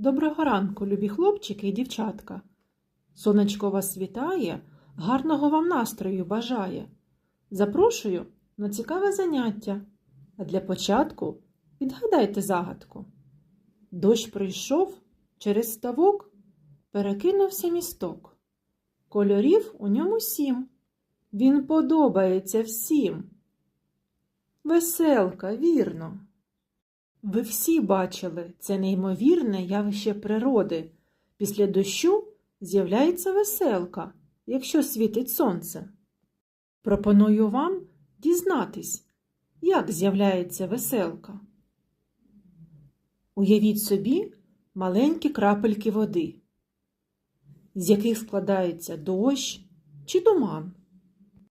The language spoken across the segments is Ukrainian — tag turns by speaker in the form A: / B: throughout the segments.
A: Доброго ранку, любі хлопчики і дівчатка. Сонечко вас вітає, гарного вам настрою бажає. Запрошую на цікаве заняття. А для початку відгадайте загадку. Дощ прийшов через ставок, перекинувся місток. Кольорів у ньому сім. Він подобається всім. Веселка, вірно. Ви всі бачили це неймовірне явище природи. Після дощу з'являється веселка, якщо світить сонце. Пропоную вам дізнатись, як з'являється веселка. Уявіть собі маленькі крапельки води, з яких складається дощ чи туман.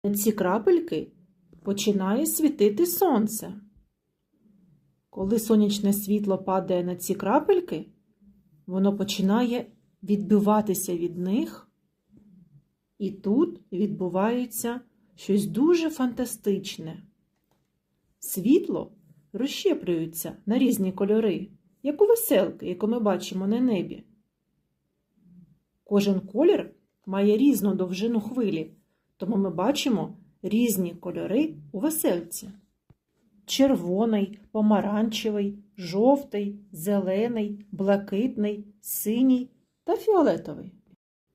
A: На ці крапельки починає світити сонце. Коли сонячне світло падає на ці крапельки, воно починає відбиватися від них, і тут відбувається щось дуже фантастичне. Світло розщеплюється на різні кольори, як у веселки, яку ми бачимо на небі. Кожен колір має різну довжину хвилі, тому ми бачимо різні кольори у весельці червоний, помаранчевий, жовтий, зелений, блакитний, синій та фіолетовий.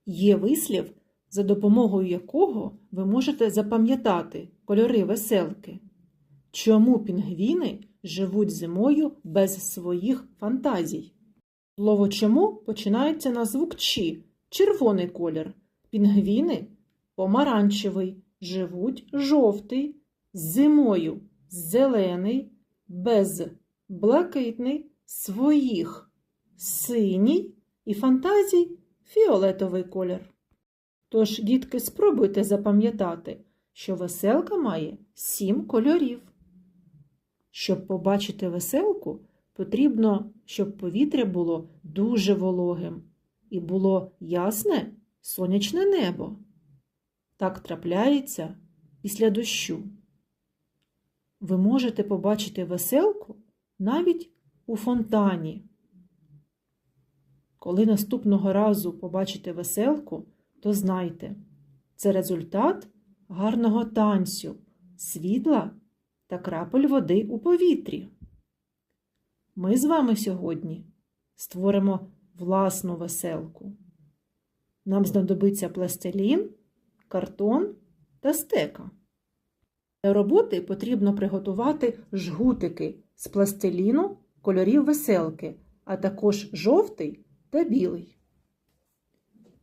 A: Є вислів, за допомогою якого ви можете запам'ятати кольори веселки. Чому пінгвіни живуть зимою без своїх фантазій? Слово чому починається на звук «чи» – червоний колір. Пінгвіни помаранчевий, живуть жовтий, зимою зелений, без блакитний, своїх синій і фантазій фіолетовий колір. Тож, дітки, спробуйте запам'ятати, що веселка має сім кольорів. Щоб побачити веселку, потрібно, щоб повітря було дуже вологим і було ясне сонячне небо. Так трапляється після дощу ви можете побачити веселку навіть у фонтані. Коли наступного разу побачите веселку, то знайте, це результат гарного танцю, світла та крапель води у повітрі. Ми з вами сьогодні створимо власну веселку. Нам знадобиться пластилін, картон та стека. Для роботи потрібно приготувати жгутики з пластиліну кольорів веселки, а також жовтий та білий.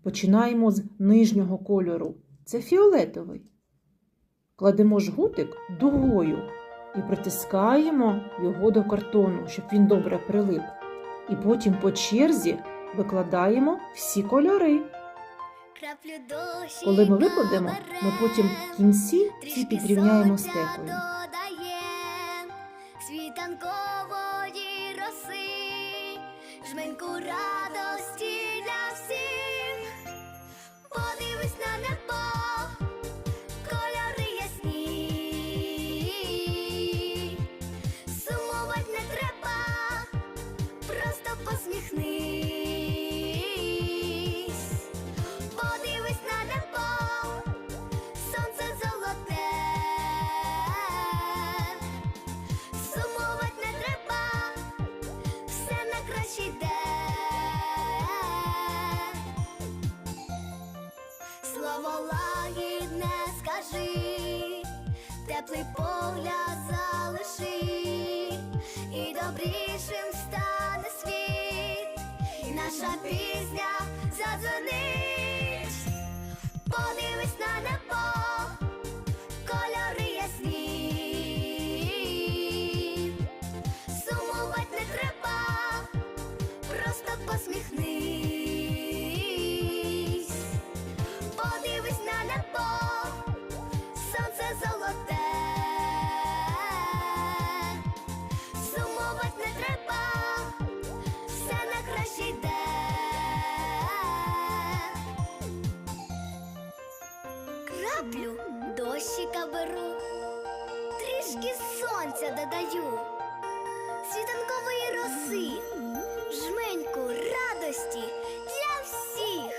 A: Починаємо з нижнього кольору. Це фіолетовий. Кладемо жгутик дугою і притискаємо його до картону, щоб він добре прилип. І потім по черзі викладаємо всі кольори. Коли ми викладемо, ми потім в кінці всі
B: трішки
A: підрівняємо стекою.
B: додаєм, теплий погляд залиши, і добрішим стане світ, і наша пісня задзвонить. Подивись на небо, Краплю дощика беру, трішки сонця додаю, світанкової роси, жменьку радості для всіх.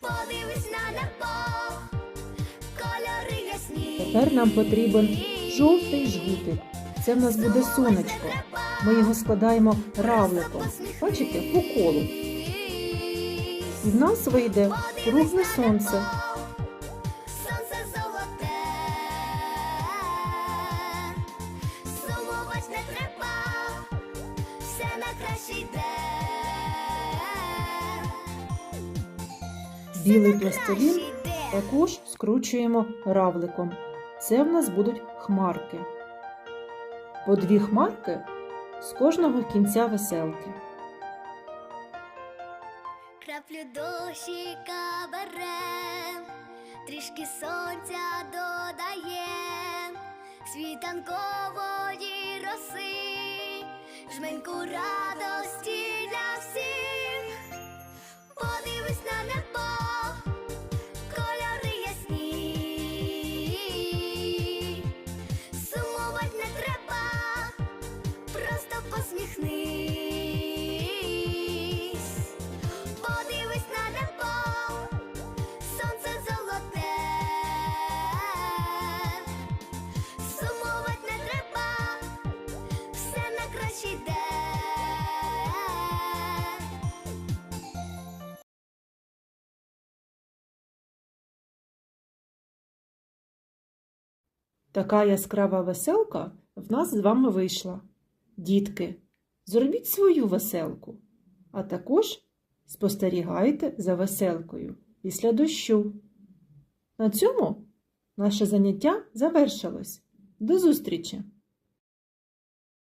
B: Подивись на небо, кольори ясні.
A: Тепер нам потрібен жовтий жгутик. Це в нас буде сонечко. Ми його складаємо равликом. Бачите, по колу. І в нас вийде кругле сонце. Білий пластилін також скручуємо равликом. Це в нас будуть хмарки. По дві хмарки з кожного кінця веселки.
B: Краплю дощика берем, трішки сонця додаєм, світанкової роси, жменьку радості для всіх. Подивись на небо,
A: Така яскрава веселка в нас з вами вийшла. Дітки, зробіть свою веселку, а також спостерігайте за веселкою після дощу. На цьому наше заняття завершилось. До зустрічі!